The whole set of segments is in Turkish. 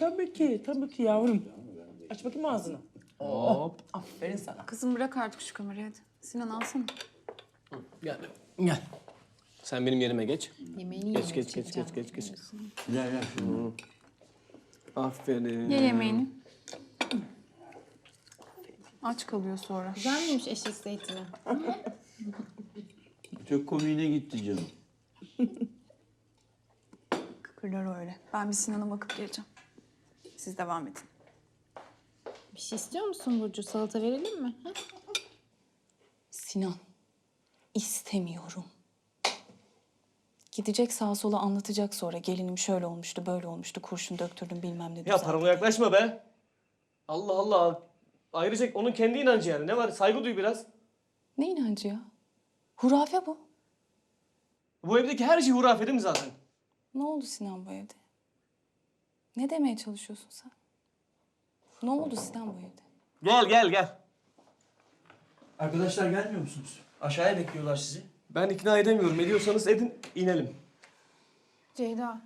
tabii ki, tabii ki yavrum. Aç bakayım ağzını. Hop. Aferin sana. Kızım bırak artık şu kamerayı hadi. Sinan alsana. Gel. Gel. Sen benim yerime geç. Yemeğini Geç geç geç geç geç geç. Gel gel. Aferin. Ye yemeğini. Aç kalıyor sonra. Güzel miymiş eşek zeytini? Çok komiğine gitti canım. Kıkırlar öyle. Ben bir Sinan'a bakıp geleceğim. Siz devam edin. Bir şey istiyor musun Burcu? Salata verelim mi? Ha? Sinan, istemiyorum. Gidecek sağa sola anlatacak sonra. Gelinim şöyle olmuştu, böyle olmuştu, kurşun döktürdüm bilmem ne. Ya düzelttim. yaklaşma be. Allah Allah. Ayrıca onun kendi inancı yani. Ne var? Saygı duy biraz. Ne inancı ya? Hurafe bu. Bu evdeki her şey hurafe değil mi zaten? Ne oldu Sinan bu evde? Ne demeye çalışıyorsun sen? Ne oldu Sinan bu evde? Gel gel gel. Arkadaşlar gelmiyor musunuz? Aşağıya bekliyorlar sizi. Ben ikna edemiyorum. Ediyorsanız edin, inelim. Ceyda.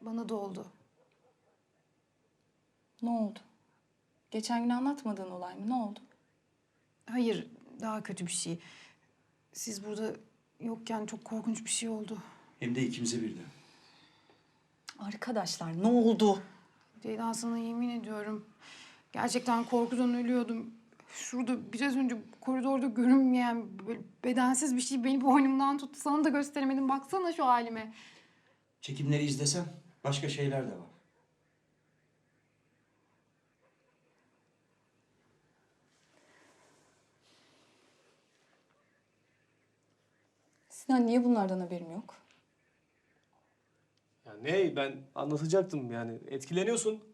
Bana da oldu. Ne oldu? Geçen gün anlatmadığın olay mı? Ne oldu? Hayır, daha kötü bir şey. Siz burada yokken çok korkunç bir şey oldu. Hem de ikimize birden. Arkadaşlar ne oldu? Ceyda sana yemin ediyorum. Gerçekten korkudan ölüyordum. Şurada biraz önce koridorda görünmeyen böyle bedensiz bir şey beni boynumdan tuttu. Sana da gösteremedim. Baksana şu halime. Çekimleri izlesen başka şeyler de var. Sinan niye bunlardan haberim yok? Ne? Ben anlatacaktım yani. Etkileniyorsun.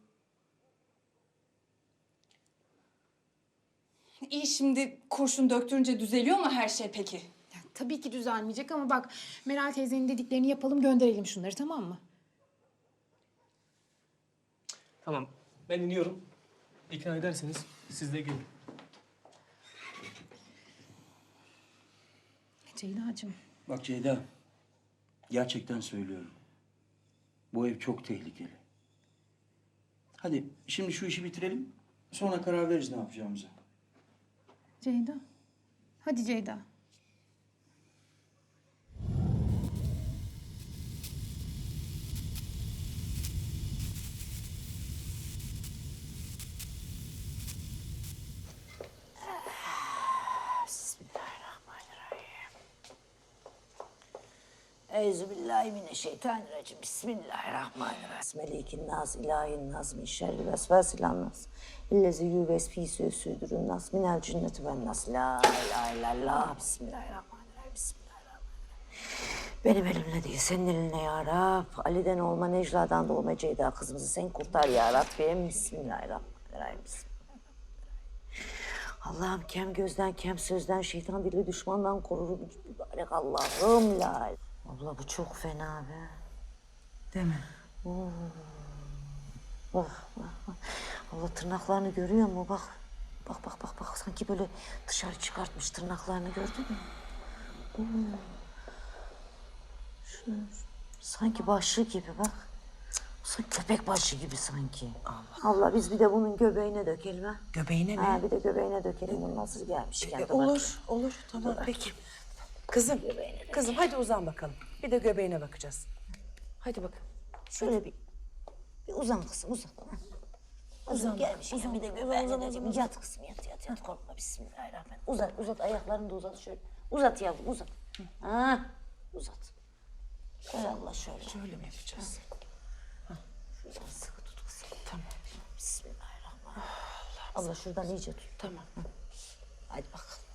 İyi şimdi kurşun döktürünce düzeliyor mu her şey peki? Ya, tabii ki düzelmeyecek ama bak Meral teyzenin dediklerini yapalım gönderelim şunları tamam mı? Tamam. Ben iniyorum. İkna ederseniz siz de gelin. Ceyda'cığım. Bak Ceyda, gerçekten söylüyorum. Bu ev çok tehlikeli. Hadi şimdi şu işi bitirelim. Sonra karar veririz ne yapacağımıza. Ceyda. Hadi Ceyda. Euzubillahimineşşeytanirracim. Bismillahirrahmanirrahim. Melikin nas, ilahin nas, min şerri vesvesilen nas. İllezi yüves fî südürün nas, minel cinneti ven nas. La ilahe illallah. Bismillahirrahmanirrahim. Bismillahirrahmanirrahim. Benim elimle değil, senin elinle ya Rab. Ali'den olma, Necla'dan doğma Ceyda kızımızı sen kurtar ya Rabbim. Bismillahirrahmanirrahim. Bismillahirrahmanirrahim. Allah'ım kem gözden, kem sözden, şeytan dili düşmandan korur. Mübarek Allah'ım la. Abla bu çok fena be. Değil mi? Bak, bak. Allah tırnaklarını görüyor mu? Bak. Bak, bak, bak, bak. Sanki böyle dışarı çıkartmış tırnaklarını gördün mü? Oo. Şu, sanki başı gibi bak. Sanki köpek başı gibi sanki. Allah. Allah biz bir de bunun göbeğine dökelim ha. Göbeğine mi? Ha bir de göbeğine dökelim bunu nasıl gelmişken. E, olur, olur. Tamam, peki. Kızım, kızım hadi uzan bakalım. Bir de göbeğine bakacağız. Hadi bakın. Şöyle bir, bir uzan kızım uzan. Ha. Uzan gelmişken bir de göbeğine dökelim. Yat kızım yat yat yat korkma bismillahirrahmanirrahim. Uzat uzat ayaklarını da uzat şöyle. Uzat yavrum uzat. Ha uzat. Şöyle Allah şöyle. Şöyle mi yapacağız? Şuradan sıkı tut kızım. Tamam. Bismillahirrahmanirrahim. Allah şuradan iyice tut. Tamam. Hadi bakalım.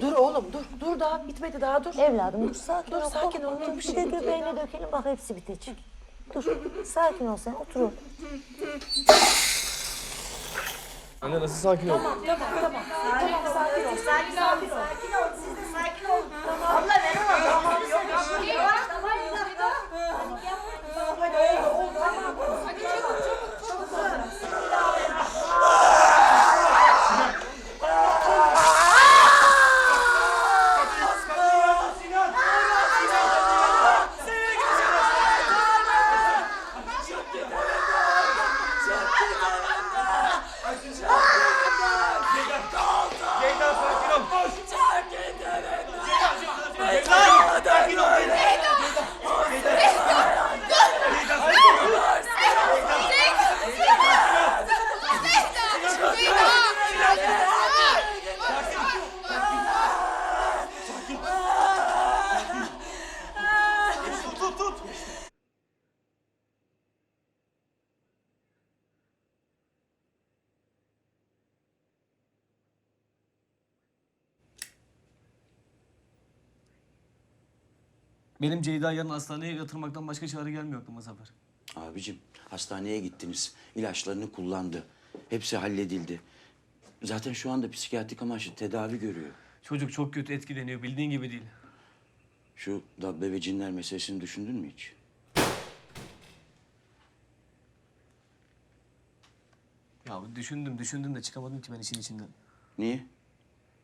Dur oğlum, dur. Dur daha bitmedi daha dur. Evladım dur sakin Dur, ol. sakin ol, dur, bir Bir şey de göbeğine dökelim bak hepsi bitecek. Dur sakin ol sen otur. orada. Anne nasıl sakin ol? Benim Ceyda'yı yarın hastaneye yatırmaktan başka çare gelmiyor aklıma Zafer. Abicim hastaneye gittiniz. ilaçlarını kullandı. Hepsi halledildi. Zaten şu anda psikiyatrik amaçlı tedavi görüyor. Çocuk çok kötü etkileniyor bildiğin gibi değil. Şu dabbe ve cinler meselesini düşündün mü hiç? Ya düşündüm düşündüm de çıkamadım ki ben işin içinden. Niye?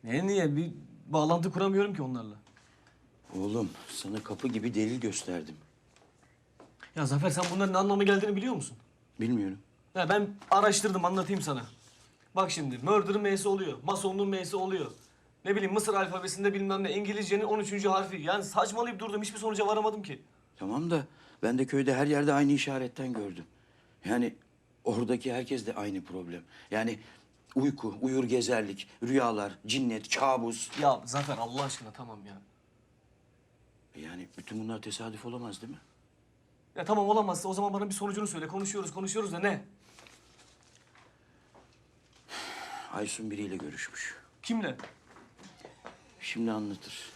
Ne niye? Bir bağlantı kuramıyorum ki onlarla. Oğlum sana kapı gibi delil gösterdim. Ya Zafer sen bunların ne anlama geldiğini biliyor musun? Bilmiyorum. Ya ben araştırdım anlatayım sana. Bak şimdi murder'ın M'si oluyor. Masonluğun M'si oluyor. Ne bileyim Mısır alfabesinde bilmem ne İngilizcenin 13. harfi. Yani saçmalayıp durdum hiçbir sonuca varamadım ki. Tamam da ben de köyde her yerde aynı işaretten gördüm. Yani oradaki herkes de aynı problem. Yani uyku, uyur gezerlik, rüyalar, cinnet, kabus. Ya Zafer Allah aşkına tamam ya. Yani bütün bunlar tesadüf olamaz değil mi? Ya tamam olamazsa o zaman bana bir sonucunu söyle. Konuşuyoruz konuşuyoruz da ne? Aysun biriyle görüşmüş. Kimle? Şimdi anlatır.